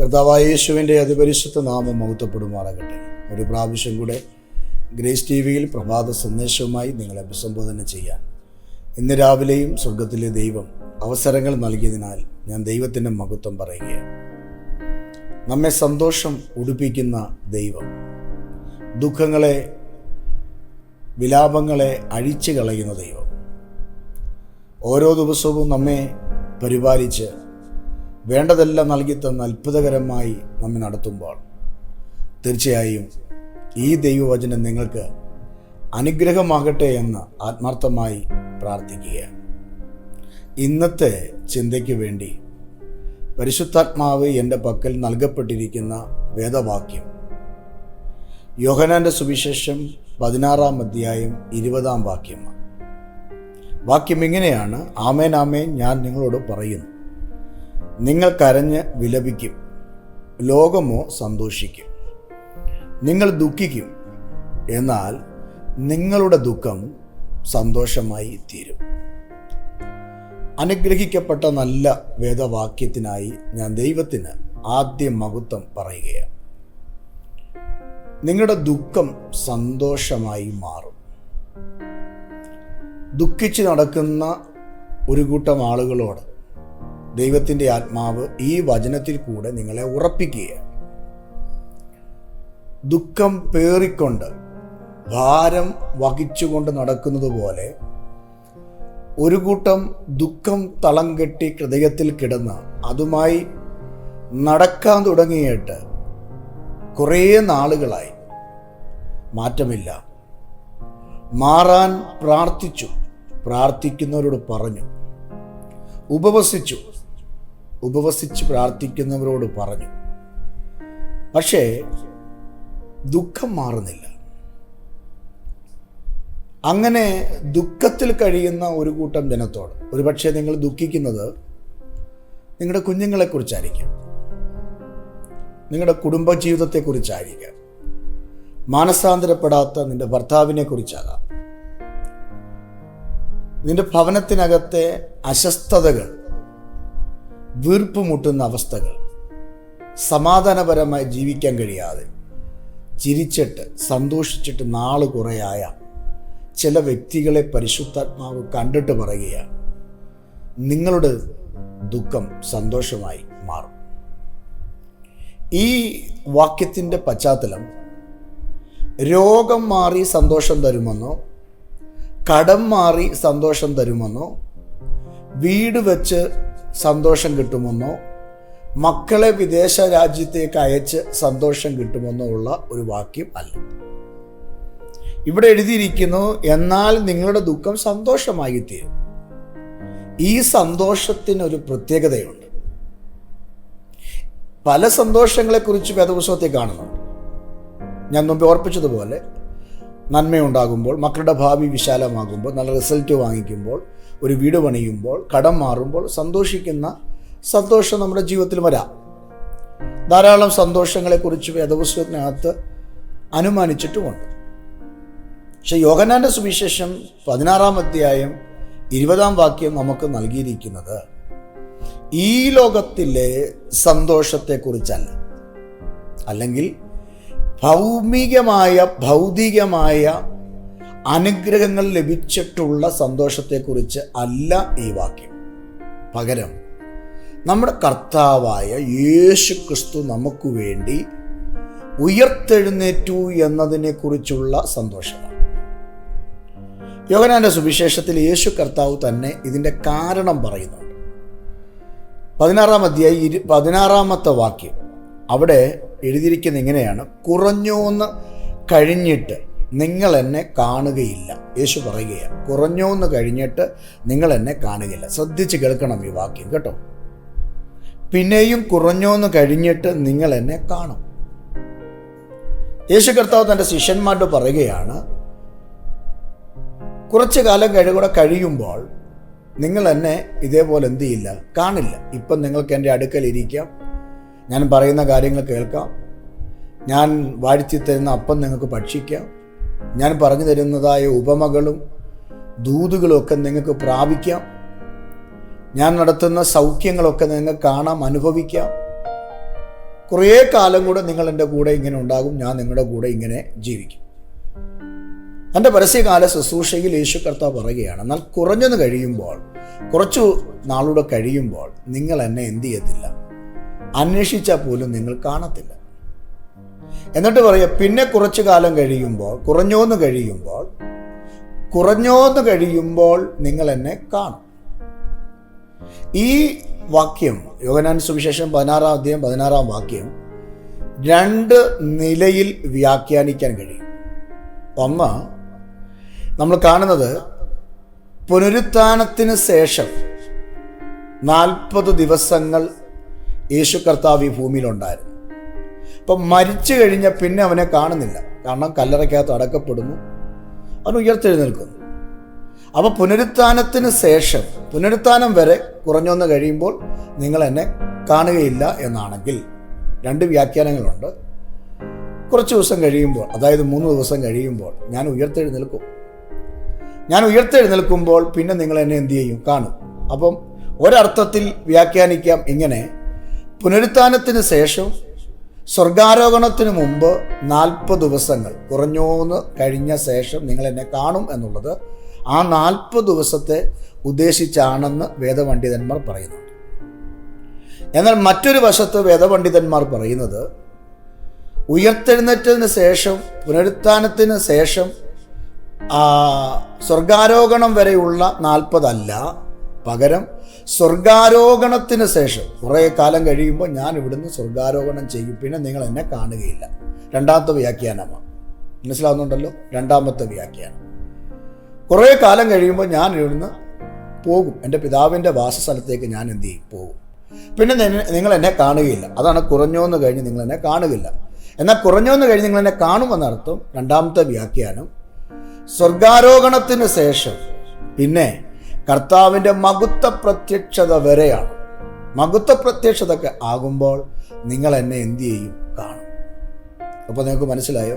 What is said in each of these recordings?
കർത്താവായ യേശുവിന്റെ അതിപരിശുദ്ധ നാമം മഹത്വപ്പെടുമാറാകട്ടെ. ഒരു പ്രാവശ്യം കൂടെ ഗ്രേസ് ടി വിയിൽ പ്രഭാത സന്ദേശവുമായി നിങ്ങളെ അഭിസംബോധന ചെയ്യാൻ. ഇന്ന് രാവിലെയും സ്വർഗത്തിലെ ദൈവം അവസരങ്ങൾ നൽകിയതിനാൽ ഞാൻ ദൈവത്തിന്റെ മഹത്വം പറയുകയാണ്. നമ്മെ സന്തോഷം ഉടുപ്പിക്കുന്ന ദൈവം ദുഃഖങ്ങളെ വിലാപങ്ങളെ അഴിച്ചു കളയുന്ന ദൈവം. ഓരോ ദിവസവും നമ്മെ പരിപാലിച്ച് വേണ്ടതെല്ലാം നൽകി തന്ന അത്ഭുതകരമായി നമ്മെ നടത്തുമ്പോൾ തീർച്ചയായും ഈ ദൈവവചനം നിങ്ങൾക്ക് അനുഗ്രഹമാകട്ടെ എന്ന് ആത്മാർത്ഥമായി പ്രാർത്ഥിക്കുക. ഇന്നത്തെ ചിന്തയ്ക്ക് വേണ്ടി പരിശുദ്ധാത്മാവ് എന്റെ പക്കൽ നൽകപ്പെട്ടിരിക്കുന്ന വേദവാക്യം. യോഹനാന്റെ സുവിശേഷം പതിനാറാം അധ്യായം ഇരുപതാം വാക്യമാണ്. വാക്യം ഇങ്ങനെയാണ് ആമേൻ ആമേൻ ഞാൻ നിങ്ങളോട് പറയുന്നു. നിങ്ങൾ കരഞ്ഞ് വിലപിക്കും. ലോകമോ സന്തോഷിക്കും. നിങ്ങൾ ദുഃഖിക്കും. എന്നാൽ നിങ്ങളുടെ ദുഃഖം സന്തോഷമായി തീരും. അനുഗ്രഹിക്കപ്പെട്ട നല്ല വേദവാക്യത്തിനായി ഞാൻ ദൈവത്തിന് ആദ്യ മഹത്വം പറയുകയാണ്. നിങ്ങളുടെ ദുഃഖം സന്തോഷമായി മാറും. ദുഃഖിച്ച് നടക്കുന്ന ഒരു കൂട്ടം ആളുകളോട് ദൈവത്തിന്റെ ആത്മാവ് ഈ വചനത്തിൽ കൂടെ നിങ്ങളെ ഉറപ്പിക്കുക ദുഃഖം പേറിക്കൊണ്ട് ഭാരം വഹിച്ചുകൊണ്ട് നടക്കുന്നത് പോലെ ഒരു കൂട്ടം ദുഃഖം തളം കെട്ടി ഹൃദയത്തിൽ കിടന്ന് അതുമായി നടക്കാൻ തുടങ്ങിയിട്ട് കുറേ നാളുകളായി. മാറ്റമില്ല. മാറാൻ പ്രാർത്ഥിച്ചു. പ്രാർത്ഥിക്കുന്നവരോട് പറഞ്ഞു. ഉപവസിച്ചു. ഉപവസിച്ച് പ്രാർത്ഥിക്കുന്നവരോട് പറഞ്ഞു. പക്ഷേ ദുഃഖം മാറുന്നില്ല. അങ്ങനെ ദുഃഖത്തിൽ കഴിയുന്ന ഒരു കൂട്ടം ജനത്തോട് ഒരുപക്ഷെ നിങ്ങൾ ദുഃഖിക്കുന്നത് നിങ്ങളുടെ കുഞ്ഞുങ്ങളെക്കുറിച്ചായിരിക്കാം. നിങ്ങളുടെ കുടുംബജീവിതത്തെക്കുറിച്ചായിരിക്കാം. മാനസാന്തരപ്പെടാത്ത നിന്റെ ഭർത്താവിനെ കുറിച്ചാകാം നിന്റെ ഭവനത്തിനകത്തെ അസ്വസ്ഥതകൾ വീർപ്പ് മുട്ടുന്ന അവസ്ഥകൾ. സമാധാനപരമായി ജീവിക്കാൻ കഴിയാതെ ചിരിച്ചിട്ട് സന്തോഷിച്ചിട്ട് നാൾ കുറയായ ചില വ്യക്തികളെ പരിശുദ്ധാത്മാവ് കണ്ടിട്ട് പറയുകയാണ്. നിങ്ങളുടെ ദുഃഖം സന്തോഷമായി മാറും. ഈ വാക്യത്തിന്റെ പശ്ചാത്തലം രോഗം മാറി സന്തോഷം തരുമെന്നോ കടം മാറി സന്തോഷം തരുമെന്നോ വീട് വെച്ച് സന്തോഷം കിട്ടുമെന്നോ മക്കളെ വിദേശ രാജ്യത്തേക്ക് അയച്ച് സന്തോഷം കിട്ടുമെന്നോ ഉള്ള ഒരു വാക്യം അല്ല. ഇവിടെ എഴുതിയിരിക്കുന്നു എന്നാൽ നിങ്ങളുടെ ദുഃഖം സന്തോഷമായി തീരും ഈ സന്തോഷത്തിനൊരു പ്രത്യേകതയുണ്ട്. പല സന്തോഷങ്ങളെക്കുറിച്ച് വേദപുസ്തകത്തിൽ കാണുന്നുണ്ട്. ഞാൻ മുമ്പ് ഓർപ്പിച്ചതുപോലെ നന്മയുണ്ടാകുമ്പോൾ മക്കളുടെ ഭാവി വിശാലമാകുമ്പോൾ നല്ല റിസൾട്ട് വാങ്ങിക്കുമ്പോൾ ഒരു വീട് പണിയുമ്പോൾ കടം മാറുമ്പോൾ സന്തോഷിക്കുന്ന സന്തോഷം നമ്മുടെ ജീവിതത്തിൽ വരാം. ധാരാളം സന്തോഷങ്ങളെക്കുറിച്ച് വേദപുസ്തകത്തിനകത്ത് അനുമാനിച്ചിട്ടുമുണ്ട്. പക്ഷെ യോഗനാന്റെ സുവിശേഷം പതിനാറാം അധ്യായം ഇരുപതാം വാക്യം നമുക്ക് നൽകിയിരിക്കുന്നത് ഈ ലോകത്തിലെ സന്തോഷത്തെക്കുറിച്ചല്ല. അല്ലെങ്കിൽ ഭൗമികമായ ഭൗതികമായ അനുഗ്രഹങ്ങൾ ലഭിച്ചിട്ടുള്ള സന്തോഷത്തെക്കുറിച്ച് അല്ല ഈ വാക്യം. പകരം നമ്മുടെ കർത്താവായ യേശു ക്രിസ്തു നമുക്ക് വേണ്ടി ഉയർത്തെഴുന്നേറ്റു എന്നതിനെക്കുറിച്ചുള്ള സന്തോഷമാണ്. യോഗനാന്റെ സുവിശേഷത്തിൽ യേശു കർത്താവ് തന്നെ ഇതിന്റെ കാരണം പറയുന്നുണ്ട് പതിനാറാം അധ്യായം ഇരു പതിനാറാമത്തെ വാക്യം അവിടെ എഴുതിയിരിക്കുന്ന ഇങ്ങനെയാണ്. കുറഞ്ഞോന്ന് കഴിഞ്ഞിട്ട് നിങ്ങൾ എന്നെ കാണുകയില്ല. യേശു പറയുകയാണ് കുറഞ്ഞോന്ന് കഴിഞ്ഞിട്ട് നിങ്ങൾ എന്നെ കാണുകയില്ല. ശ്രദ്ധിച്ച് കേൾക്കണം ഈ വാക്യം കേട്ടോ. പിന്നെയും കുറഞ്ഞോന്ന് കഴിഞ്ഞിട്ട് നിങ്ങൾ എന്നെ കാണും. യേശു കർത്താവ് തന്റെ ശിഷ്യന്മാരോട് പറയുകയാണ് കുറച്ച് കാലം കഴിവൂടെ കഴിയുമ്പോൾ നിങ്ങൾ എന്നെ ഇതേപോലെ എന്ത് ചെയ്യില്ല കാണില്ല. ഇപ്പം നിങ്ങൾക്ക് എന്റെ അടുക്കൽ ഇരിക്കാം. ഞാൻ പറയുന്ന കാര്യങ്ങൾ കേൾക്കാം. ഞാൻ വാഴ്ത്തി തരുന്ന അപ്പം നിങ്ങൾക്ക് ഭക്ഷിക്കാം. ഞാൻ പറഞ്ഞു തരുന്നതായ ഉപമകളും ദൂതുകളൊക്കെ നിങ്ങൾക്ക് പ്രാപിക്കാം. ഞാൻ നടത്തുന്ന സൗഖ്യങ്ങളൊക്കെ നിങ്ങൾക്ക് കാണാം അനുഭവിക്കാം. കുറേ കാലം കൂടെ നിങ്ങൾ എന്റെ കൂടെ ഇങ്ങനെ ഉണ്ടാകും ഞാൻ നിങ്ങളുടെ കൂടെ ഇങ്ങനെ ജീവിക്കും. തന്റെ പരസ്യകാല ശുശ്രൂഷയിൽ യേശു കർത്താവ് പറയുകയാണ് എന്നാൽ കുറഞ്ഞെന്ന് കഴിയുമ്പോൾ കുറച്ചു നാളുകൂടെ കഴിയുമ്പോൾ നിങ്ങൾ എന്നെ എന്ത് ചെയ്യത്തില്ല? അന്വേഷിച്ചാൽ പോലും നിങ്ങൾ കാണത്തില്ല. എന്നിട്ട് പറയുക പിന്നെ കുറച്ചു കാലം കഴിയുമ്പോൾ കുറഞ്ഞോന്ന് കഴിയുമ്പോൾ കുറഞ്ഞോന്ന് കഴിയുമ്പോൾ നിങ്ങൾ എന്നെ കാണും. ഈ വാക്യം യോഗനാൻ സുവിശേഷം പതിനാറാം അധ്യായം പതിനാറാം വാക്യം രണ്ട് നിലയിൽ വ്യാഖ്യാനിക്കാൻ കഴിയും. ഒന്ന് നമ്മൾ കാണുന്നത് പുനരുത്ഥാനത്തിന് ശേഷം നാൽപ്പത് ദിവസങ്ങൾ യേശു കർത്താവ് ഈ ഭൂമിയിലുണ്ടായിരുന്നു. അപ്പം മരിച്ചു കഴിഞ്ഞാൽ പിന്നെ അവനെ കാണുന്നില്ല. കാരണം കല്ലറയ്ക്കകത്ത് അടക്കപ്പെടുന്നു. അവൻ ഉയർത്തെഴുന്നേൽക്കുന്നു. അപ്പോൾ പുനരുത്ഥാനത്തിന് ശേഷം പുനരുത്ഥാനം വരെ കുറഞ്ഞൊന്ന് കഴിയുമ്പോൾ നിങ്ങൾ എന്നെ കാണുകയില്ല എന്നാണെങ്കിൽ രണ്ട് വ്യാഖ്യാനങ്ങളുണ്ട്. കുറച്ച് ദിവസം കഴിയുമ്പോൾ അതായത് മൂന്ന് ദിവസം കഴിയുമ്പോൾ ഞാൻ ഉയർത്തെഴുന്നേൽക്കും. ഞാൻ ഉയർത്തെഴുന്നേൽക്കുമ്പോൾ പിന്നെ നിങ്ങൾ എന്നെ എന്തു ചെയ്യും? കാണും. അപ്പം ഒരർത്ഥത്തിൽ വ്യാഖ്യാനിക്കാം ഇങ്ങനെ പുനരുത്ഥാനത്തിന് ശേഷം സ്വർഗാരോഹണത്തിന് മുമ്പ് നാൽപ്പത് ദിവസങ്ങൾ കുറഞ്ഞോന്ന് കഴിഞ്ഞ ശേഷം നിങ്ങൾ എന്നെ കാണും എന്നുള്ളത് ആ നാൽപ്പത് ദിവസത്തെ ഉദ്ദേശിച്ചാണെന്ന് വേദപണ്ഡിതന്മാർ പറയുന്നു. എന്നാൽ മറ്റൊരു വശത്ത് വേദപണ്ഡിതന്മാർ പറയുന്നത് ഉയർത്തെഴുന്നേറ്റതിന് ശേഷം പുനരുത്ഥാനത്തിന് ശേഷം സ്വർഗാരോഹണം വരെയുള്ള നാൽപ്പതല്ല പകരം സ്വർഗാരോഹണത്തിന് ശേഷം. കുറേ കാലം കഴിയുമ്പോൾ ഞാൻ ഇവിടുന്ന് സ്വർഗാരോഹണം ചെയ്യും. പിന്നെ നിങ്ങൾ എന്നെ കാണുകയില്ല. രണ്ടാമത്തെ വ്യാഖ്യാനമാണ്. മനസ്സിലാവുന്നുണ്ടല്ലോ? രണ്ടാമത്തെ വ്യാഖ്യാനം. കുറേ കാലം കഴിയുമ്പോൾ ഞാൻ ഇവിടുന്ന് പോകും. എന്റെ പിതാവിന്റെ വാസസ്ഥലത്തേക്ക് ഞാൻ എന്ത് ചെയ്യും? പോകും. പിന്നെ നിങ്ങൾ എന്നെ കാണുകയില്ല. അതാണ് കുറഞ്ഞോന്ന് കഴിഞ്ഞ് നിങ്ങൾ എന്നെ കാണുകയില്ല. എന്നാൽ കുറഞ്ഞോന്ന് കഴിഞ്ഞ് നിങ്ങൾ എന്നെ കാണുമെന്നർത്ഥം രണ്ടാമത്തെ വ്യാഖ്യാനം. സ്വർഗാരോഹണത്തിന് ശേഷം പിന്നെ കർത്താവിന്റെ മകുത്ത പ്രത്യക്ഷത വരെയാണ്. മകുത്ത പ്രത്യക്ഷതൊക്കെ ആകുമ്പോൾ നിങ്ങൾ എന്നെ എന്തു ചെയ്യും? കാണും. അപ്പോൾ നിങ്ങൾക്ക് മനസ്സിലായോ?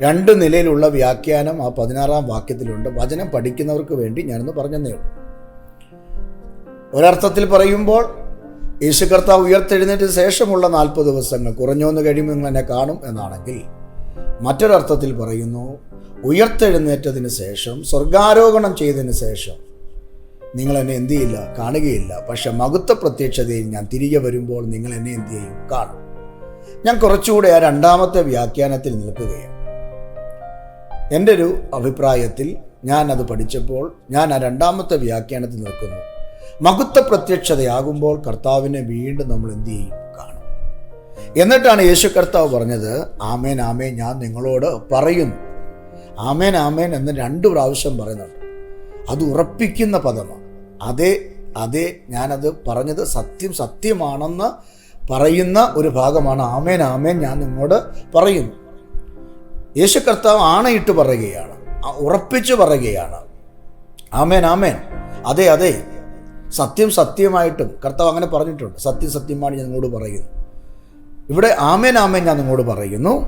രണ്ട് നിലയിലുള്ള വ്യാഖ്യാനം ആ പതിനാറാം വാക്യത്തിലുണ്ട്. വചനം പഠിക്കുന്നവർക്ക് വേണ്ടി ഞാനൊന്ന് പറഞ്ഞതേ ഉള്ളൂ. ഒരർത്ഥത്തിൽ പറയുമ്പോൾ യേശു കർത്താവ് ഉയർത്തെഴുന്നേറ്റ ശേഷമുള്ള നാൽപ്പത് ദിവസങ്ങൾ കുറഞ്ഞോന്ന് കഴിയുമ്പോൾ നിങ്ങൾ എന്നെ കാണും എന്നാണെങ്കിൽ മറ്റൊരർത്ഥത്തിൽ പറയുന്നു ഉയർത്തെഴുന്നേറ്റതിന് ശേഷം സ്വർഗാരോഹണം ചെയ്തതിന് ശേഷം നിങ്ങൾ എന്നെ എന്ത് ചെയ്യില്ല കാണുകയില്ല. പക്ഷെ മകുത്ത പ്രത്യക്ഷതയിൽ ഞാൻ തിരികെ വരുമ്പോൾ നിങ്ങൾ എന്നെ എന്ത് ചെയ്യും? കാണും. ഞാൻ കുറച്ചുകൂടെ ആ രണ്ടാമത്തെ വ്യാഖ്യാനത്തിൽ നിൽക്കുകയാണ്. എന്റെ ഒരു അഭിപ്രായത്തിൽ ഞാൻ അത് പഠിച്ചപ്പോൾ ഞാൻ ആ രണ്ടാമത്തെ വ്യാഖ്യാനത്തിൽ നിൽക്കുന്നു. മകുത്ത പ്രത്യക്ഷതയാകുമ്പോൾ കർത്താവിനെ വീണ്ടും നമ്മൾ എന്ത് ചെയ്യും? കാണും. എന്നിട്ടാണ് യേശു കർത്താവ് പറഞ്ഞത് ആമേൻ ആമേൻ ഞാൻ നിങ്ങളോട് പറയുന്നു. ആമേൻ ആമേൻ എന്ന് രണ്ട് പ്രാവശ്യം പറയുന്നുണ്ട്. അത് ഉറപ്പിക്കുന്ന പദമാണ്. അതെ അതെ ഞാനത് പറഞ്ഞത് സത്യം സത്യമാണെന്ന് പറയുന്ന ഒരു ഭാഗമാണ്. ആമേൻ ആമേൻ ഞാൻ നിങ്ങളോട് പറയുന്നു. യേശു കർത്താവ് ആണയിട്ട് പറയുകയാണ്. ഉറപ്പിച്ചു പറയുകയാണ്. ആമേൻ ആമേൻ. അതെ അതെ. സത്യം സത്യമായിട്ടും കർത്താവ് അങ്ങനെ പറഞ്ഞിട്ടുണ്ട്. സത്യം സത്യമാണ് ഞാൻ നിങ്ങളോട് പറയുന്നു. ഇവിടെ ആമേൻ ആമേൻ ഞാൻ നിങ്ങളോട് പറയുന്നു.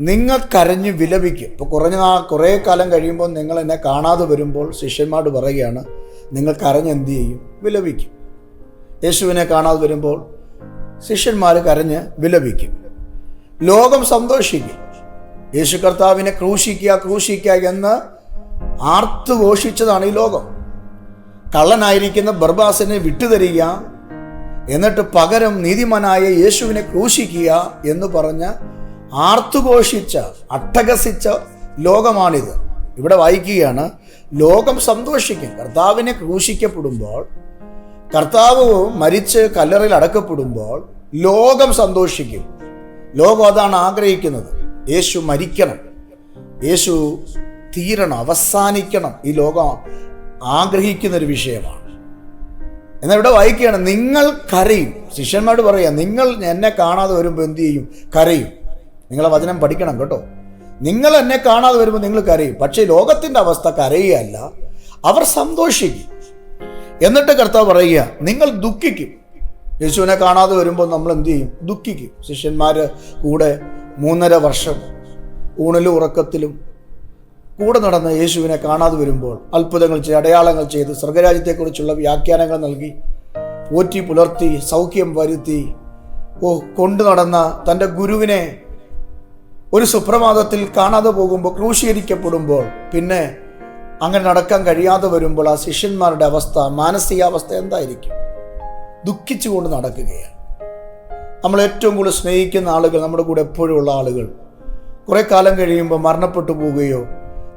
നിങ്ങൾ കരഞ്ഞ് വിലപിക്കും. ഇപ്പോൾ കുറഞ്ഞ കുറേ കാലം കഴിയുമ്പോൾ നിങ്ങൾ എന്നെ കാണാതെ വരുമ്പോൾ ശിഷ്യന്മാരോട് പറയുകയാണ് നിങ്ങൾ കരഞ്ഞ് എന്ത് ചെയ്യും? വിലപിക്കും. യേശുവിനെ കാണാതെ വരുമ്പോൾ ശിഷ്യന്മാർ കരഞ്ഞ് വിലപിക്കും. ലോകം സന്തോഷിക്കും. യേശു കർത്താവിനെ ക്രൂശിക്കുക ക്രൂശിക്കുക എന്ന് ആർത്തു ഘോഷിച്ചതാണ് ഈ ലോകം. കള്ളനായിരിക്കുന്ന ബർബാസിനെ വിട്ടുതരിക എന്നിട്ട് പകരം നീതിമാനായ യേശുവിനെ ക്രൂശിക്കുക എന്ന് പറഞ്ഞ് ആർത്തുഘോഷിച്ച അട്ടഹസിച്ച ലോകമാണിത്. ഇവിടെ വായിക്കുകയാണ് ലോകം സന്തോഷിക്കും. കർത്താവിനെ ക്രൂശിക്കപ്പെടുമ്പോൾ കർത്താവ് മരിച്ച് കല്ലറയിൽ അടക്കപ്പെടുമ്പോൾ ലോകം സന്തോഷിക്കും. ലോകം അതാണ് ആഗ്രഹിക്കുന്നത്. യേശു മരിക്കണം. യേശു തീരണം അവസാനിക്കണം. ഈ ലോകം ആഗ്രഹിക്കുന്ന ഒരു വിഷയമാണ്. എന്നാൽ ഇവിടെ വായിക്കുകയാണ് നിങ്ങൾ കരയും. ശിഷ്യന്മാരോട് പറയാം നിങ്ങൾ എന്നെ കാണാതെ വരുമ്പോൾ എന്ത് ചെയ്യും? കരയും. നിങ്ങളെ വചനം പഠിക്കണം കേട്ടോ. നിങ്ങൾ എന്നെ കാണാതെ വരുമ്പോൾ നിങ്ങൾ കരയും. പക്ഷേ ലോകത്തിന്റെ അവസ്ഥ കരയുകയല്ല അവർ സന്തോഷിക്കും. എന്നിട്ട് കർത്താവ് പറയുക നിങ്ങൾ ദുഃഖിക്കും. യേശുവിനെ കാണാതെ വരുമ്പോൾ നമ്മൾ എന്തു ചെയ്യും? ദുഃഖിക്കും. ശിഷ്യന്മാർ കൂടെ മൂന്നര വർഷം ഊണിലും ഉറക്കത്തിലും കൂടെ നടന്ന യേശുവിനെ കാണാതെ വരുമ്പോൾ അത്ഭുതങ്ങൾ ചെയ്ത് അടയാളങ്ങൾ ചെയ്ത് സ്വർഗരാജ്യത്തെക്കുറിച്ചുള്ള വ്യാഖ്യാനങ്ങൾ നൽകി പോറ്റി പുലർത്തി സൗഖ്യം വരുത്തി ഓ കൊണ്ടു നടന്ന തന്റെ ഗുരുവിനെ ഒരു സുപ്രഭാതത്തിൽ കാണാതെ പോകുമ്പോൾ ക്രൂശീകരിക്കപ്പെടുമ്പോൾ പിന്നെ അങ്ങനെ നടക്കാൻ കഴിയാതെ വരുമ്പോൾ ആ ശിഷ്യന്മാരുടെ അവസ്ഥ മാനസികാവസ്ഥ എന്തായിരിക്കും? ദുഃഖിച്ചുകൊണ്ട് നടക്കുകയാണ്. നമ്മൾ ഏറ്റവും കൂടുതൽ സ്നേഹിക്കുന്ന ആളുകൾ നമ്മുടെ കൂടെ എപ്പോഴും ഉള്ള ആളുകൾ. കുറേ കാലം കഴിയുമ്പോൾ മരണപ്പെട്ടു പോവുകയോ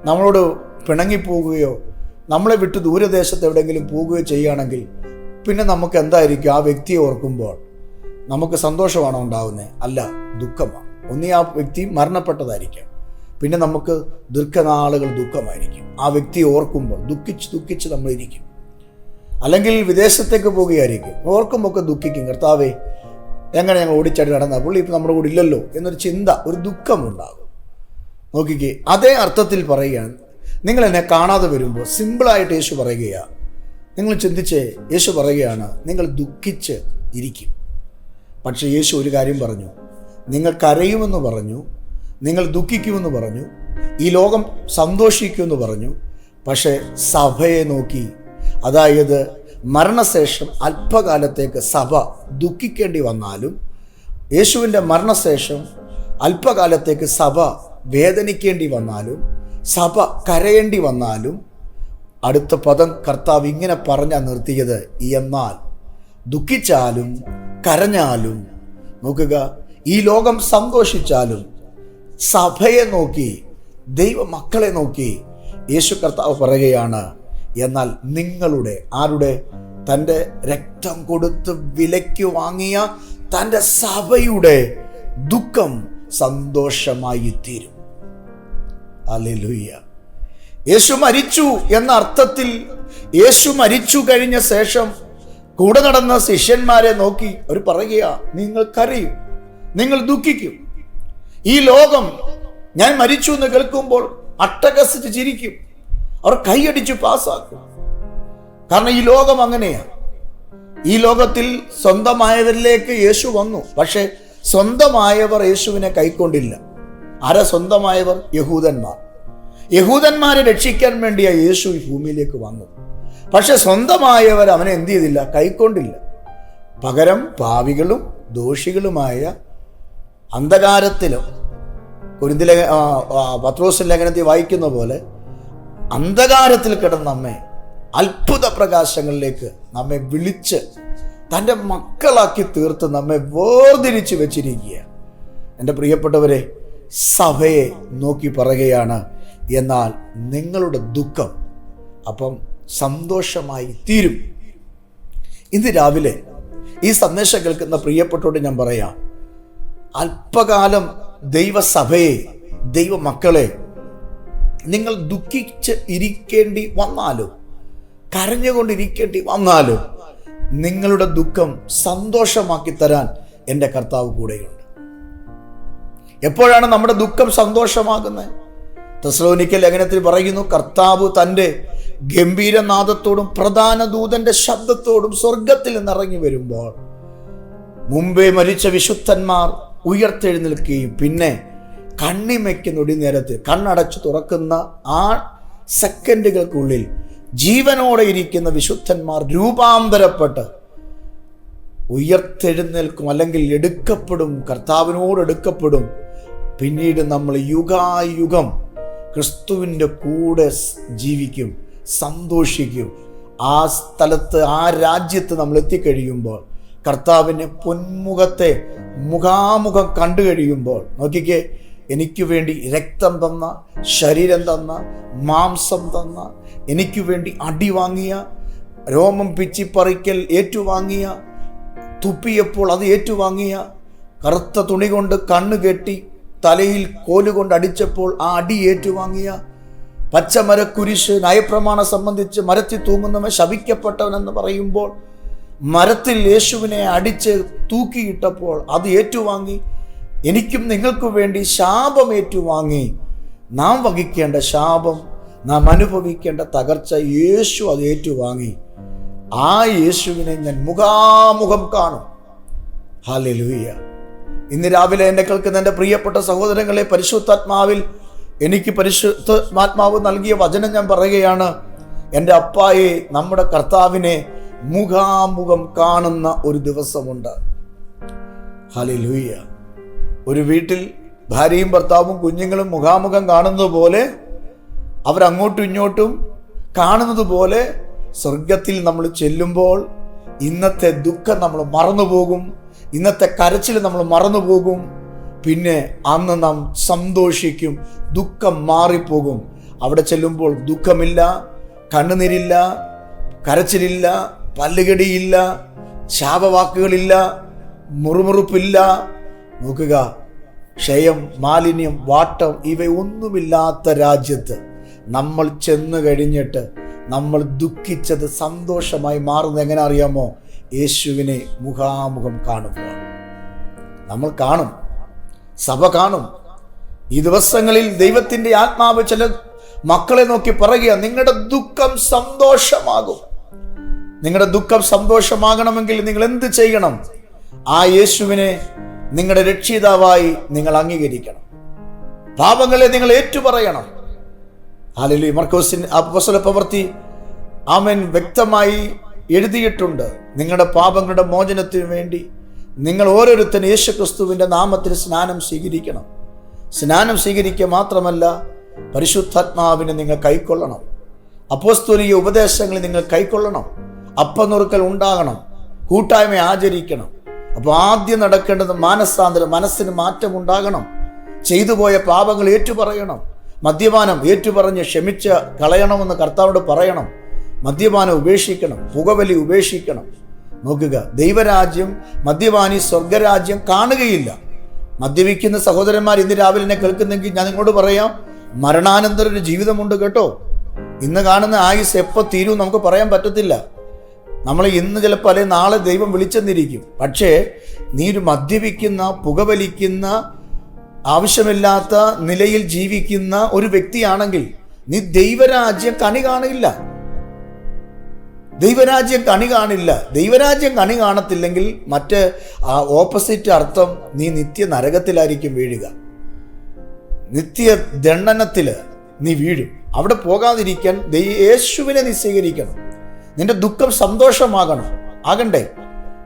നമ്മളോട് പിണങ്ങിപ്പോവുകയോ നമ്മളെ വിട്ട് ദൂരദേശത്ത് എവിടെയെങ്കിലും പോവുകയോ ചെയ്യുകയാണെങ്കിൽ പിന്നെ നമുക്ക് എന്തായിരിക്കും ആ വ്യക്തിയെ ഓർക്കുമ്പോൾ? നമുക്ക് സന്തോഷമാണോ ഉണ്ടാകുന്നത് അല്ല ദുഃഖമാണ് ഒന്നീ ആ വ്യക്തി മരണപ്പെട്ടതായിരിക്കാം. പിന്നെ നമുക്ക് ദീർഘനാളുകൾ ദുഃഖമായിരിക്കും. ആ വ്യക്തി ഓർക്കുമ്പോൾ ദുഃഖിച്ച് ദുഃഖിച്ച് നമ്മളിരിക്കും. അല്ലെങ്കിൽ വിദേശത്തേക്ക് പോവുകയായിരിക്കും ഓർക്കുമ്പോൾ ഒക്കെ ദുഃഖിക്കും. കർത്താവേ എങ്ങനെ ഞങ്ങൾ ഓടിച്ചാടി നടന്ന? പുള്ളി ഇപ്പം നമ്മുടെ കൂടെ ഇല്ലല്ലോ എന്നൊരു ചിന്ത ഒരു ദുഃഖമുണ്ടാകും നോക്കിക്കേ അതേ അർത്ഥത്തിൽ പറയുകയാണ് നിങ്ങൾ എന്നെ കാണാതെ വരുമ്പോൾ സിമ്പിളായിട്ട് യേശു പറയുകയാണ് നിങ്ങൾ ചിന്തിച്ച് യേശു പറയുകയാണ് നിങ്ങൾ ദുഃഖിച്ച് ഇരിക്കും. പക്ഷേ യേശു ഒരു കാര്യം പറഞ്ഞു നിങ്ങൾ കരയുമെന്ന് പറഞ്ഞു നിങ്ങൾ ദുഃഖിക്കുമെന്ന് പറഞ്ഞു ഈ ലോകം സന്തോഷിക്കുമെന്ന് പറഞ്ഞു. പക്ഷേ സഭയെ നോക്കി അതായത് മരണശേഷം അല്പകാലത്തേക്ക് സഭ ദുഃഖിക്കേണ്ടി വന്നാലും യേശുവിന്റെ മരണശേഷം അല്പകാലത്തേക്ക് സഭ വേദനിക്കേണ്ടി വന്നാലും സഭ കരയേണ്ടി വന്നാലും അടുത്ത പദം കർത്താവ് ഇങ്ങനെ പറഞ്ഞാൽ നിർത്തിയത് എന്നാൽ ദുഃഖിച്ചാലും കരഞ്ഞാലും നോക്കുക ഈ ലോകം സന്തോഷിച്ചാലും സഭയെ നോക്കി ദൈവ മക്കളെ നോക്കി യേശു കർത്താവ് പറയുകയാണ് എന്നാൽ നിങ്ങളുടെ ആരുടെ? തന്റെ രക്തം കൊടുത്ത് വിലയ്ക്ക് വാങ്ങിയ തന്റെ സഭയുടെ ദുഃഖം സന്തോഷമായി തീരും അല്ലേലൂയ്യ യേശു മരിച്ചു എന്ന അർത്ഥത്തിൽ യേശു മരിച്ചു കഴിഞ്ഞ ശേഷം കൂടെ നടന്ന ശിഷ്യന്മാരെ നോക്കി അവർ പറയുക നിങ്ങൾ നിങ്ങൾ ദുഃഖിക്കും. ഈ ലോകം ഞാൻ മരിച്ചു എന്ന് കേൾക്കുമ്പോൾ അട്ടകസിച്ച് ചിരിക്കും. അവർ കൈയടിച്ച് പാസ്സാക്കും കാരണം ഈ ലോകം അങ്ങനെയാണ് ഈ ലോകത്തിൽ സ്വന്തമായവരിലേക്ക് യേശു വന്നു. പക്ഷെ സ്വന്തമായവർ യേശുവിനെ കൈക്കൊണ്ടില്ല. ആരാ സ്വന്തമായവർ യഹൂദന്മാർ. യഹൂദന്മാരെ രക്ഷിക്കാൻ വേണ്ടിയാ യേശു ഈ ഭൂമിയിലേക്ക് വന്നു. പക്ഷെ സ്വന്തമായവർ അവനെ എന്ത് ചെയ്തില്ല? കൈക്കൊണ്ടില്ല. പകരം പാവികളും ദോഷികളുമായ അന്ധകാരത്തിലും കുരുന്തിലെ പത്രോസ് ലേഖനത്തിൽ വായിക്കുന്ന പോലെ അന്ധകാരത്തിൽ കിടന്ന നമ്മെ അത്ഭുത പ്രകാശങ്ങളിലേക്ക് നമ്മെ വിളിച്ച് തന്റെ മക്കളാക്കി തീർത്ത് നമ്മെ വേർതിരിച്ച് വെച്ചിരിക്കുക എന്റെ പ്രിയപ്പെട്ടവരെ സഭയെ നോക്കി പറയുകയാണ് എന്നാൽ നിങ്ങളുടെ ദുഃഖം അപ്പം സന്തോഷമായി തീരും. ഇന്ന് രാവിലെ ഈ സന്ദേശം കേൾക്കുന്ന പ്രിയപ്പെട്ടോട് ഞാൻ പറയാം അല്പകാലം ദൈവസഭയെ ദൈവമക്കളെ നിങ്ങൾ ദുഃഖിച്ച് ഇരിക്കേണ്ടി വന്നാലോ? കരഞ്ഞുകൊണ്ടിരിക്കേണ്ടി വന്നാലോ? നിങ്ങളുടെ ദുഃഖം സന്തോഷമാക്കി തരാൻ എന്റെ കർത്താവ് കൂടെയുണ്ട്. എപ്പോഴാണ് നമ്മുടെ ദുഃഖം സന്തോഷമാകുന്നത്? തെസ്ലോനിക്കൽ ലേഖനത്തിൽ പറയുന്നു കർത്താവ് തന്റെ ഗംഭീരനാദത്തോടും പ്രധാന ദൂതന്റെ ശബ്ദത്തോടും സ്വർഗത്തിൽ നിന്നിറങ്ങി വരുമ്പോൾ മുമ്പേ മരിച്ച വിശുദ്ധന്മാർ ഉയർത്തെഴുന്നേൽക്കുകയും പിന്നെ കണ്ണിമയ്ക്കുന്നൊടി നേരത്ത് കണ്ണടച്ച് തുറക്കുന്ന ആ സെക്കൻഡുകൾക്കുള്ളിൽ ജീവനോടെ ഇരിക്കുന്ന വിശുദ്ധന്മാർ രൂപാന്തരപ്പെട്ട് ഉയർത്തെഴുന്നേൽക്കും അല്ലെങ്കിൽ എടുക്കപ്പെടും കർത്താവിനോട് എടുക്കപ്പെടും. പിന്നീട് നമ്മൾ യുഗായുഗം ക്രിസ്തുവിന്റെ കൂടെ ജീവിക്കും സന്തോഷിക്കും. ആ സ്ഥലത്ത് ആ രാജ്യത്ത് നമ്മൾ എത്തിക്കഴിയുമ്പോൾ കർത്താവിനെ പൊന്മുഖത്തെ മുഖാമുഖം കണ്ടു കഴിയുമ്പോൾ നോക്കിക്കേ എനിക്ക് വേണ്ടി രക്തം തന്ന ശരീരം തന്ന മാംസം തന്ന എനിക്ക് വേണ്ടി അടി വാങ്ങിയ രോമം പിച്ചിപ്പറിക്കൽ ഏറ്റുവാങ്ങിയ തുപ്പിയപ്പോൾ അത് ഏറ്റുവാങ്ങിയ കറുത്ത തുണി കൊണ്ട് കണ്ണ് കെട്ടി തലയിൽ കോലുകൊണ്ട് അടിച്ചപ്പോൾ ആ അടി ഏറ്റുവാങ്ങിയ പച്ചമരക്കുരിശ് നയപ്രമാണം സംബന്ധിച്ച് മരത്തിൽ തൂങ്ങുന്നവൻ ശപിക്കപ്പെട്ടവനെന്ന് പറയുമ്പോൾ മരത്തിൽ യേശുവിനെ അടിച്ച് തൂക്കിയിട്ടപ്പോൾ അത് ഏറ്റുവാങ്ങി എനിക്കും നിങ്ങൾക്കും വേണ്ടി ശാപം ഏറ്റുവാങ്ങി. നാം വഹിക്കേണ്ട ശാപം നാം അനുഭവിക്കേണ്ട തകർച്ച യേശു അത് ഏറ്റുവാങ്ങി. ആ യേശുവിനെ ഞാൻ മുഖാമുഖം കാണും. ഹാലലൂയ്യ ഇന്ന് രാവിലെ എന്നെ കേൾക്കുന്ന എന്റെ പ്രിയപ്പെട്ട സഹോദരങ്ങളെ പരിശുദ്ധാത്മാവിൽ എനിക്ക് പരിശുദ്ധാത്മാവ് നൽകിയ വചനം ഞാൻ പറയുകയാണ്. എന്റെ അപ്പായെ നമ്മുടെ കർത്താവിനെ മുഖാമുഖം കാണുന്ന ഒരു ദിവസമുണ്ട്. ഹലിലുയ്യ ഒരു വീട്ടിൽ ഭാര്യയും ഭർത്താവും കുഞ്ഞുങ്ങളും മുഖാമുഖം കാണുന്നത് പോലെ അവരങ്ങോട്ടും ഇങ്ങോട്ടും കാണുന്നത് പോലെ സ്വർഗത്തിൽ നമ്മൾ ചെല്ലുമ്പോൾ ഇന്നത്തെ ദുഃഖം നമ്മൾ മറന്നുപോകും ഇന്നത്തെ കരച്ചിൽ നമ്മൾ മറന്നുപോകും പിന്നെ അന്ന് നാം സന്തോഷിക്കും ദുഃഖം മാറിപ്പോകും. അവിടെ ചെല്ലുമ്പോൾ ദുഃഖമില്ല കണ്ണുനീരില്ല കരച്ചിലില്ല പല്ലുകടിയില്ല ശാപവാക്കുകളില്ല മുറുമുറുപ്പില്ല. നോക്കുക ക്ഷയം മാലിന്യം വാട്ടം ഇവയൊന്നുമില്ലാത്ത രാജ്യത്ത് നമ്മൾ ചെന്നു കഴിഞ്ഞിട്ട് നമ്മൾ ദുഃഖിച്ചത് സന്തോഷമായി മാറുന്നത് എങ്ങനെ അറിയാമോ? യേശുവിനെ മുഖാമുഖം കാണുമ്പോൾ നമ്മൾ കാണും സഭ കാണും. ഈ ദിവസങ്ങളിൽ ദൈവത്തിന്റെ ആത്മാവ് ചില മക്കളെ നോക്കി പറയുക നിങ്ങളുടെ ദുഃഖം സന്തോഷമാകും. നിങ്ങളുടെ ദുഃഖം സന്തോഷമാകണമെങ്കിൽ നിങ്ങൾ എന്ത് ചെയ്യണം? ആ യേശുവിനെ നിങ്ങളുടെ രക്ഷിതാവായി നിങ്ങൾ അംഗീകരിക്കണം. പാപങ്ങളെ നിങ്ങൾ ഏറ്റുപറയണം. ഹാലലി മർക്കോസിൻ അപ്പസല പ്രവർത്തി അവൻ വ്യക്തമായി എഴുതിയിട്ടുണ്ട്. നിങ്ങളുടെ പാപങ്ങളുടെ മോചനത്തിനു വേണ്ടി നിങ്ങൾ ഓരോരുത്തരും യേശു ക്രിസ്തുവിന്റെ നാമത്തിൽ സ്നാനം സ്വീകരിക്കണം. സ്നാനം സ്വീകരിക്കുക മാത്രമല്ല പരിശുദ്ധാത്മാവിനെ നിങ്ങൾ കൈക്കൊള്ളണം. അപ്പോസ്തോലിക ഉപദേശങ്ങൾ നിങ്ങൾ കൈക്കൊള്ളണം. അപ്പനുറുക്കൽ ഉണ്ടാകണം. കൂട്ടായ്മ ആചരിക്കണം. അപ്പോൾ ആദ്യം നടക്കേണ്ടത് മാനസാന്തരം മനസ്സിന് മാറ്റം ഉണ്ടാകണം. ചെയ്തു പോയ പാപങ്ങൾ ഏറ്റുപറയണം. മദ്യപാനം ഏറ്റുപറഞ്ഞ് ക്ഷമിച്ച് കളയണമെന്ന് കർത്താവോട് പറയണം. മദ്യപാനം ഉപേക്ഷിക്കണം പുകവലി ഉപേക്ഷിക്കണം. നോക്കുക ദൈവരാജ്യം മദ്യപാനി സ്വർഗരാജ്യം കാണുകയില്ല. മദ്യപിക്കുന്ന സഹോദരന്മാർ ഇന്ന് രാവിലെ എന്നെ കേൾക്കുന്നെങ്കിൽ ഞാൻ നിങ്ങളോട് പറയാം മരണാനന്തര ഒരു ജീവിതമുണ്ട് കേട്ടോ. ഇന്ന് കാണുന്ന ആയുസ് എപ്പോൾ തീരും നമുക്ക് പറയാൻ പറ്റത്തില്ല. നമ്മൾ ഇന്ന് ചിലപ്പോൾ അല്ലെങ്കിൽ നാളെ ദൈവം വിളിച്ചെന്നിരിക്കും. പക്ഷേ നീ ഒരു മദ്യപിക്കുന്ന പുകവലിക്കുന്ന ആവശ്യമില്ലാത്ത നിലയിൽ ജീവിക്കുന്ന ഒരു വ്യക്തിയാണെങ്കിൽ നീ ദൈവരാജ്യം കണി കാണില്ല. ദൈവരാജ്യം കണി കാണില്ല. ദൈവരാജ്യം കണി കാണത്തില്ലെങ്കിൽ മറ്റ് ആ ഓപ്പോസിറ്റ് അർത്ഥം നീ നിത്യ നരകത്തിലായിരിക്കും വീഴുക. നിത്യ ദണ്ഡനത്തിൽ നീ വീഴും. അവിടെ പോകാതിരിക്കാൻ യേശുവിനെ നീ നിന്റെ ദുഃഖം സന്തോഷമാകണം. ആകണ്ടേ?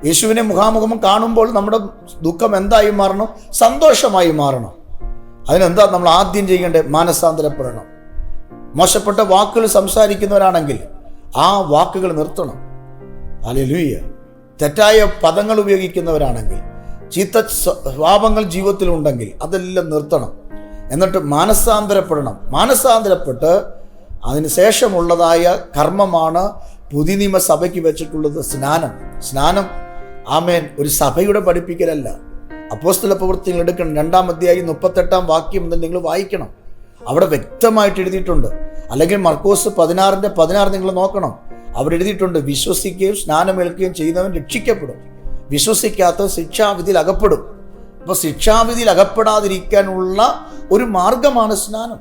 യേശുവിനെ മുഖാമുഖം കാണുമ്പോൾ നമ്മുടെ ദുഃഖം എന്തായി മാറണം? സന്തോഷമായി മാറണം. അതിനെന്താ നമ്മൾ ആദ്യം ചെയ്യേണ്ടത്? മാനസാന്തരപ്പെടണം. മോശപ്പെട്ട വാക്കുകൾ സംസാരിക്കുന്നവരാണെങ്കിൽ ആ വാക്കുകൾ നിർത്തണം. അലലുയ്യ തെറ്റായ പദങ്ങൾ ഉപയോഗിക്കുന്നവരാണെങ്കിൽ ചീത്ത സ്വഭാവങ്ങൾ ജീവിതത്തിലുണ്ടെങ്കിൽ അതെല്ലാം നിർത്തണം. എന്നിട്ട് മാനസാന്തരപ്പെടണം. മാനസാന്തരപ്പെട്ട് അതിന് ശേഷമുള്ളതായ കർമ്മമാണ് പുതിയ നിയമസഭയ്ക്ക് വെച്ചിട്ടുള്ളത് സ്നാനം. സ്നാനം ആമേൻ ഒരു സഭയുടെ പഠിപ്പിക്കലല്ല. അപ്പോസ്തല പ്രവൃത്തികൾ എടുക്കണം. രണ്ടാം അധ്യായം മുപ്പത്തെട്ടാം വാക്യം മുതൽ നിങ്ങൾ വായിക്കണം. അവിടെ വ്യക്തമായിട്ട് എഴുതിയിട്ടുണ്ട്. അല്ലെങ്കിൽ മർക്കോസ് പതിനാറിന്റെ പതിനാറ് നിങ്ങൾ നോക്കണം. അവിടെ എഴുതിയിട്ടുണ്ട് വിശ്വസിക്കുകയും സ്നാനമേൽക്കുകയും ചെയ്യുന്നവൻ രക്ഷിക്കപ്പെടും. വിശ്വസിക്കാത്ത ശിക്ഷാവിധിയിൽ അകപ്പെടും. അപ്പോൾ ശിക്ഷാവിധിയിൽ അകപ്പെടാതിരിക്കാനുള്ള ഒരു മാർഗമാണ് സ്നാനം.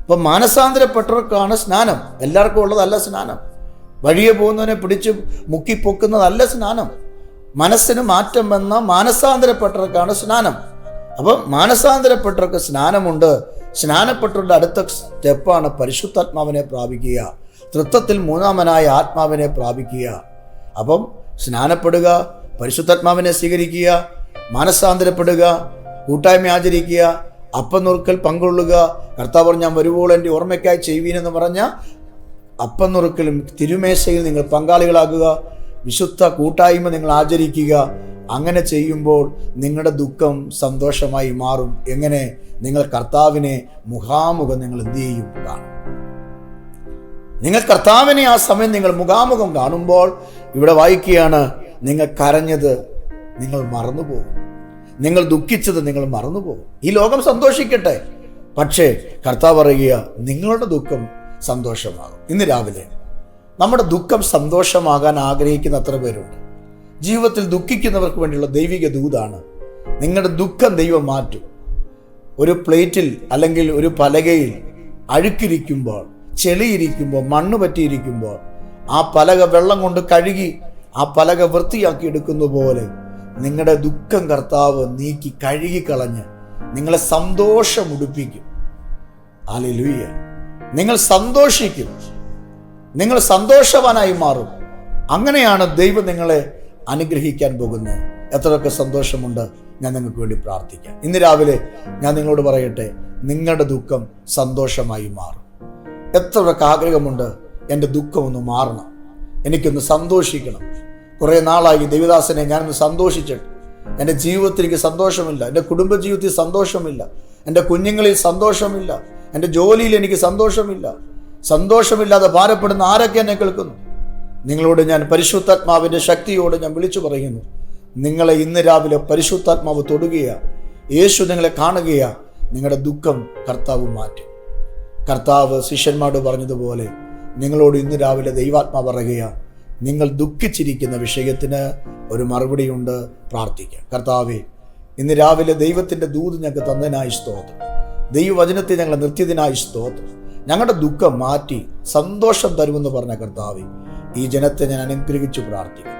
അപ്പോൾ മാനസാന്തരപ്പെട്ടവർക്കാണ് സ്നാനം. എല്ലാവർക്കും ഉള്ളതല്ല സ്നാനം. വഴിയെ പോകുന്നവനെ പിടിച്ച് മുക്കിപ്പൊക്കുന്നതല്ല സ്നാനം. മനസ്സിന് മാറ്റം വന്ന മാനസാന്തരപ്പെട്ടവർക്കാണ് സ്നാനം. അപ്പം മാനസാന്തരപ്പെട്ടവർക്ക് സ്നാനമുണ്ട്. സ്നാനപ്പെട്ടവരുടെ അടുത്ത സ്റ്റെപ്പാണ് പരിശുദ്ധാത്മാവിനെ പ്രാപിക്കുക. തൃത്വത്തിൽ മൂന്നാമനായ ആത്മാവിനെ പ്രാപിക്കുക. അപ്പം സ്നാനപ്പെടുക പരിശുദ്ധാത്മാവിനെ സ്വീകരിക്കുക മാനസാന്തരപ്പെടുക കൂട്ടായ്മ ആചരിക്കുക അപ്പം നുറുക്കൽ പങ്കൊള്ളുക കർത്താവ് ഞാൻ വരുവോൾ എന്റെ ഓർമ്മയ്ക്കായി ചെയ്യുവീനെന്ന് പറഞ്ഞ അപ്പം നുറുക്കലും തിരുമേശയിൽ നിങ്ങൾ പങ്കാളികളാകുക വിശുദ്ധ കൂട്ടായ്മ നിങ്ങൾ ആചരിക്കുക. അങ്ങനെ ചെയ്യുമ്പോൾ നിങ്ങളുടെ ദുഃഖം സന്തോഷമായി മാറും. എങ്ങനെ? നിങ്ങൾ കർത്താവിനെ മുഖാമുഖം നിങ്ങൾ എന്ത് ചെയ്യും? കാണും. നിങ്ങൾ കർത്താവിനെ ആ സമയം നിങ്ങൾ മുഖാമുഖം കാണുമ്പോൾ ഇവിടെ വായിക്കുകയാണ് നിങ്ങൾ കരഞ്ഞത് നിങ്ങൾ മറന്നുപോകും. നിങ്ങൾ ദുഃഖിച്ചത് നിങ്ങൾ മറന്നുപോകും. ഈ ലോകം സന്തോഷിക്കട്ടെ. പക്ഷേ കർത്താവ് പറയുക നിങ്ങളുടെ ദുഃഖം സന്തോഷമാകും. ഇന്ന് രാവിലെ നമ്മുടെ ദുഃഖം സന്തോഷമാകാൻ ആഗ്രഹിക്കുന്ന അത്ര പേരുണ്ട്? ജീവിതത്തിൽ ദുഃഖിക്കുന്നവർക്ക് വേണ്ടിയുള്ള ദൈവിക ദൂതാണ്. നിങ്ങളുടെ ദുഃഖം ദൈവം മാറ്റും. ഒരു പ്ലേറ്റിൽ അല്ലെങ്കിൽ ഒരു പലകയിൽ അഴുക്കിരിക്കുമ്പോൾ ചെളിയിരിക്കുമ്പോൾ മണ്ണ് പറ്റിയിരിക്കുമ്പോൾ ആ പലക വെള്ളം കൊണ്ട് കഴുകി ആ പലക വൃത്തിയാക്കി എടുക്കുന്ന പോലെ നിങ്ങളുടെ ദുഃഖം കർത്താവ് നീക്കി കഴുകിക്കളഞ്ഞ് നിങ്ങളെ സന്തോഷം ഉടുപ്പിക്കും ആലിലുയ്യ നിങ്ങൾ സന്തോഷിക്കും. നിങ്ങൾ സന്തോഷവാനായി മാറും. അങ്ങനെയാണ് ദൈവം നിങ്ങളെ അനുഗ്രഹിക്കാൻ പോകുന്നത്. എത്രയൊക്കെ സന്തോഷമുണ്ട് ഞാൻ നിങ്ങൾക്ക് വേണ്ടി പ്രാർത്ഥിക്കാം. ഇന്ന് രാവിലെ ഞാൻ നിങ്ങളോട് പറയട്ടെ നിങ്ങളുടെ ദുഃഖം സന്തോഷമായി മാറും. എത്രയൊക്കെ ആഗ്രഹമുണ്ട് എന്റെ ദുഃഖം ഒന്ന് മാറണം. എനിക്കൊന്ന് സന്തോഷിക്കണം. കുറേ നാളായി ദേവിദാസനെ ഞാനൊന്ന് സന്തോഷിച്ചിട്ട്. എന്റെ ജീവിതത്തിൽ എനിക്ക് സന്തോഷമില്ല. എന്റെ കുടുംബജീവിതത്തിൽ സന്തോഷമില്ല. എന്റെ കുഞ്ഞുങ്ങളിൽ സന്തോഷമില്ല. എന്റെ ജോലിയിൽ എനിക്ക് സന്തോഷമില്ല. സന്തോഷമില്ലാതെ ഭാരപ്പെടുന്ന ആരൊക്കെ എന്നെ കേൾക്കുന്നു? നിങ്ങളോട് ഞാൻ പരിശുദ്ധാത്മാവിന്റെ ശക്തിയോട് ഞാൻ വിളിച്ചു പറയുന്നു. നിങ്ങളെ ഇന്ന് രാവിലെ പരിശുദ്ധാത്മാവ് തൊടുകയാ. യേശു നിങ്ങളെ കാണുകയാ. നിങ്ങളുടെ ദുഃഖം കർത്താവ് മാറ്റും. കർത്താവ് ശിഷ്യന്മാരോട് പറഞ്ഞതുപോലെ നിങ്ങളോട് ഇന്ന് രാവിലെ ദൈവാത്മാ പറയുകയാ നിങ്ങൾ ദുഃഖിച്ചിരിക്കുന്ന വിഷയത്തിന് ഒരു മറുപടിയുണ്ട്. പ്രാർത്ഥിക്കുക കർത്താവേ ഇന്ന് രാവിലെ ദൈവത്തിന്റെ ദൂത് ഞങ്ങൾക്ക് തന്നതിനായി സ്തോത്രം. ദൈവവചനത്തെ ഞങ്ങൾ നിർത്തിയതിനായി സ്തോത്രം. ഞങ്ങളുടെ ദുഃഖം മാറ്റി സന്തോഷം തരുമെന്ന് പറഞ്ഞ കർത്താവെ ഈ ജനത്തെ ഞാൻ അനുഗ്രഹിച്ചു പ്രാർത്ഥിക്കും.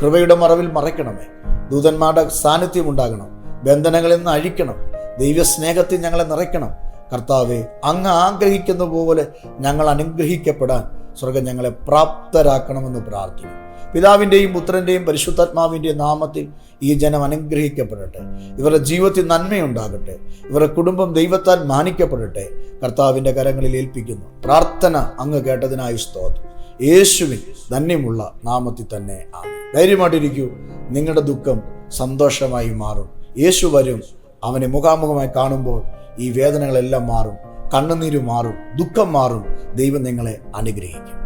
കൃപയുടെ മറവിൽ മറയ്ക്കണമേ. ദൂതന്മാരുടെ സാന്നിധ്യം ഉണ്ടാകണം. ബന്ധനങ്ങളിൽ നിന്ന് അഴിക്കണം. ദൈവസ്നേഹത്തിൽ ഞങ്ങളെ നിറയ്ക്കണം. കർത്താവെ അങ്ങ് ആഗ്രഹിക്കുന്ന പോലെ ഞങ്ങൾ അനുഗ്രഹിക്കപ്പെടാൻ സ്വർഗം ഞങ്ങളെ പ്രാപ്തരാക്കണമെന്ന് പ്രാർത്ഥിക്കും പിതാവിന്റെയും പുത്രന്റെയും പരിശുദ്ധാത്മാവിന്റെയും നാമത്തിൽ ഈ ജനം അനുഗ്രഹിക്കപ്പെടട്ടെ. ഇവരുടെ ജീവിതത്തിൽ നന്മയുണ്ടാകട്ടെ. ഇവരുടെ കുടുംബം ദൈവത്താൽ മാനിക്കപ്പെടട്ടെ. കർത്താവിന്റെ കരങ്ങളിൽ ഏൽപ്പിക്കുന്നു. പ്രാർത്ഥന അങ്ങ് കേട്ടതിനായി സ്തോത്രം. യേശുവിൻ ധന്യമുള്ള നാമത്തിൽ തന്നെ ആണ് ധൈര്യമായിട്ടിരിക്കൂ. നിങ്ങളുടെ ദുഃഖം സന്തോഷമായി മാറും. യേശു വരും. അവനെ മുഖാമുഖമായി കാണുമ്പോൾ ഈ വേദനകളെല്ലാം മാറും. കണ്ണുനീര് മാറും. ദുഃഖം മാറും. ദൈവം നിങ്ങളെ അനുഗ്രഹിക്കും.